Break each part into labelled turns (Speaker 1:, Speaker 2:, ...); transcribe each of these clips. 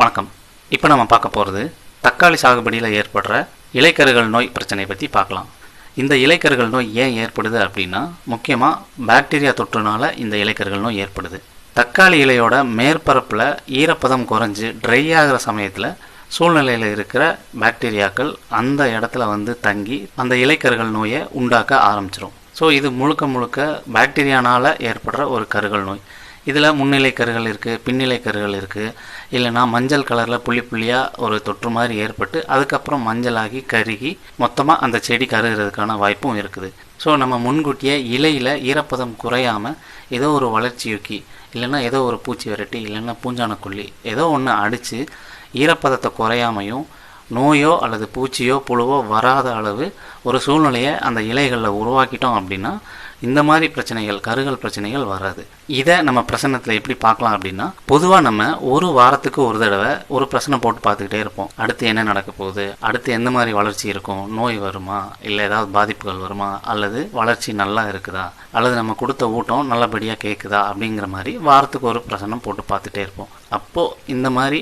Speaker 1: வணக்கம். இப்போ நம்ம பார்க்க போகிறது தக்காளி சாகுபடியில் ஏற்படுற இலைக்கருகள் நோய் பிரச்சனையை பற்றி பார்க்கலாம். இந்த இலைக்கருகள் நோய் ஏன் ஏற்படுது அப்படின்னா முக்கியமாக பாக்டீரியா தொற்றுனால இந்த இலைக்கருகள் நோய் ஏற்படுது. தக்காளி இலையோட மேற்பரப்பில் ஈரப்பதம் குறைஞ்சு ட்ரை ஆகிற சமயத்தில் சூழ்நிலையில் இருக்கிற பாக்டீரியாக்கள் அந்த இடத்துல வந்து தங்கி அந்த இலைக்கருகள் நோயை உண்டாக்க ஆரம்பிச்சிடும் ஸோ இது முழுக்க முழுக்க பாக்டீரியானால் ஏற்படுற ஒரு கருகள் நோய். இதில் முன்னிலை கருகள் இருக்குது பின்னிலை கருகள் இருக்குது இல்லைன்னா மஞ்சள் கலரில் புள்ளி புள்ளியாக ஒரு தொற்று மாதிரி ஏற்பட்டு அதுக்கப்புறம் மஞ்சளாகி கருகி மொத்தமாக அந்த செடி கருகிறதுக்கான வாய்ப்பும் இருக்குது. ஸோ நம்ம முன்கூட்டியே இலையில் ஈரப்பதம் குறையாமல் ஏதோ ஒரு வளர்ச்சியூக்கி இல்லைன்னா ஏதோ ஒரு பூச்சி விரட்டி இல்லைன்னா பூஞ்சானக்கொல்லி ஏதோ ஒன்று அடித்து ஈரப்பதத்தை குறையாமையும் நோயோ அல்லது பூச்சியோ புழுவோ வராத அளவு ஒரு சூழ்நிலையை அந்த இலைகளில் உருவாக்கிட்டோம் அப்படின்னா இந்த மாதிரி பிரச்சனைகள் கருகல் பிரச்சனைகள் வராது. இதை நம்ம பிரசனத்தில் எப்படி பார்க்கலாம் அப்படின்னா பொதுவாக நம்ம ஒரு வாரத்துக்கு ஒரு தடவை ஒரு பிரச்சனை போட்டு பார்த்துக்கிட்டே இருப்போம். அடுத்து என்ன நடக்க போகுது? அடுத்து எந்த மாதிரி வளர்ச்சி இருக்கும்? நோய் வருமா? இல்லை ஏதாவது பாதிப்புகள் வருமா? அல்லது வளர்ச்சி நல்லா இருக்குதா? அல்லது நம்ம கொடுத்த ஊட்டம் நல்லபடியாக கேட்குதா அப்படிங்கிற மாதிரி வாரத்துக்கு ஒரு பிரசனம் போட்டு பார்த்துட்டே இருப்போம். அப்போது இந்த மாதிரி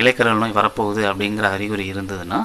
Speaker 1: இலைக்கரல் நோய் வரப்போகுது அப்படிங்கிற அறிகுறி இருந்ததுன்னா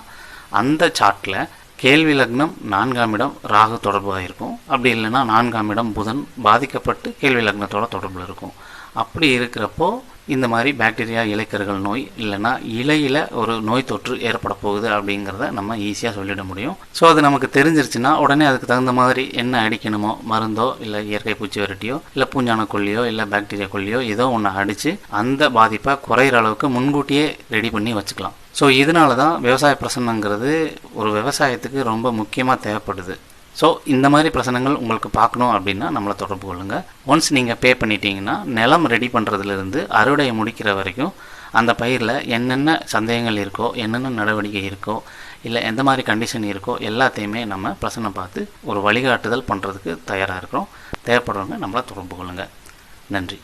Speaker 1: அந்த சார்ட்டில் கேள்வி லக்னம் நான்காம் இடம் ராகு தொடர்பாக இருக்கும். அப்படி இல்லைன்னா நான்காம் இடம் புதன் பாதிக்கப்பட்டு கேள்வி லக்னத்தோட தொடர்பில் இருக்கும். அப்படி இருக்கிறப்போ இந்த மாதிரி பாக்டீரியா இலைக்கருகள் நோய் இல்லைன்னா இலையில் ஒரு நோய் தொற்று ஏற்பட போகுது அப்படிங்கிறத நம்ம ஈஸியாக சொல்லிட முடியும். ஸோ அது நமக்கு தெரிஞ்சிருச்சுன்னா உடனே அதுக்கு தகுந்த மாதிரி என்ன அடிக்கணுமோ மருந்தோ இல்லை இயற்கை பூச்சி விரட்டியோ இல்லை பூஞ்சான கொல்லியோ இல்லை பாக்டீரியா கொல்லியோ ஏதோ ஒன்று அடித்து அந்த பாதிப்பை குறையிற அளவுக்கு முன்கூட்டியே ரெடி பண்ணி வச்சுக்கலாம். ஸோ இதனால தான் விவசாய பிரசனங்கிறது ஒரு விவசாயத்துக்கு ரொம்ப முக்கியமாக தேவைப்படுது. ஸோ இந்த மாதிரி பிரச்சனைகள் உங்களுக்கு பார்க்கணும் அப்படின்னா நம்மளை தொடர்பு கொள்ளுங்கள் ஒன்ஸ் நீங்கள் பே பண்ணிட்டீங்கன்னா நிலம் ரெடி பண்ணுறதுலேருந்து அறுவடையை முடிக்கிற வரைக்கும் அந்த பயிரில் என்னென்ன சந்தேகங்கள் இருக்கோ என்னென்ன நடவடிக்கை இருக்கோ இல்லை எந்த மாதிரி கண்டிஷன் இருக்கோ எல்லாத்தையுமே நம்ம பிரச்சனை பார்த்து ஒரு வழிகாட்டுதல் பண்ணுறதுக்கு தயாராக இருக்கிறோம். தேவைப்படுறவங்க நம்மளை தொடர்பு கொள்ளுங்கள் நன்றி.